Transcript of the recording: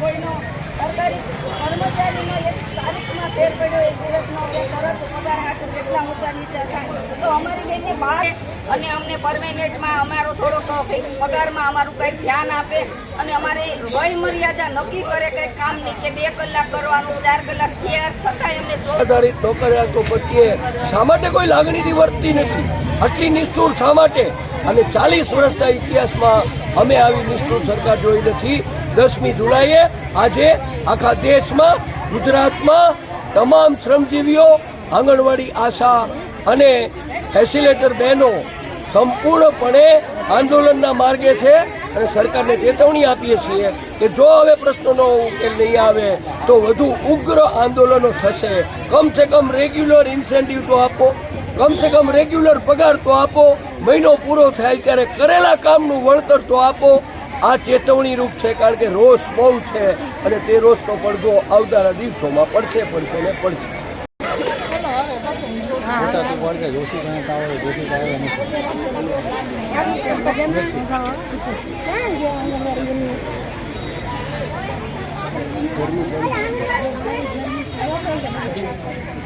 કોઈનો સરકારી કર્મચારીનો એક તારીખમાં ફેર પડ્યો એક દિવસનો કે તરત પગાર હાથ કેટલા ઊંચા નીચા થાય. તો અમારી બેનને બહાર અને અમને પરમેનન્ટમાં અમારો થોડોક ફિક્સ પગારમાં અમારું કંઈક ધ્યાન આપે અને અમારે વય મર્યાદા નક્કી કરે કંઈક નહીં કે બે કલાક કરવાનું, ચાર કલાક થયા છતાંય અમને જો આધારિત નોકરિયાતો પ્રત્યે શા માટે કોઈ લાગણીથી વર્તતી નથી? આટલી નિષ્ઠુર શા માટે? અને ચાલીસ વર્ષના ઇતિહાસમાં અમે આવી નિષ્ઠુર સરકાર જોઈ નથી. દસમી જુલાઈએ આજે આખા દેશમાં, ગુજરાતમાં તમામ શ્રમજીવીઓ આંગણવાડી આશા અને ફેસિલેટર બહેનો સંપૂર્ણપણે આંદોલનના માર્ગે છે અને સરકારને ચેતવણી આપીએ છીએ કે જો હવે પ્રશ્નોનો ઉકેલ નહીં આવે, તો વધુ ઉગ્ર આંદોલનો થશે. કમ સે કમ રેગ્યુલર ઇન્સેન્ટિવ તો આપો કમ સે કમ રેગ્યુલર પગાર તો આપો, મહિનો પૂરો થાય ત્યારે કરેલા કામનું વળતર તો આપો આ ચેતવણી રૂપ છે કારણ કે રોષ બહુ છે અને તે રોષનો પડઘો આવનારા દિવસોમાં પડશે પડશે ને પડશે Thank you.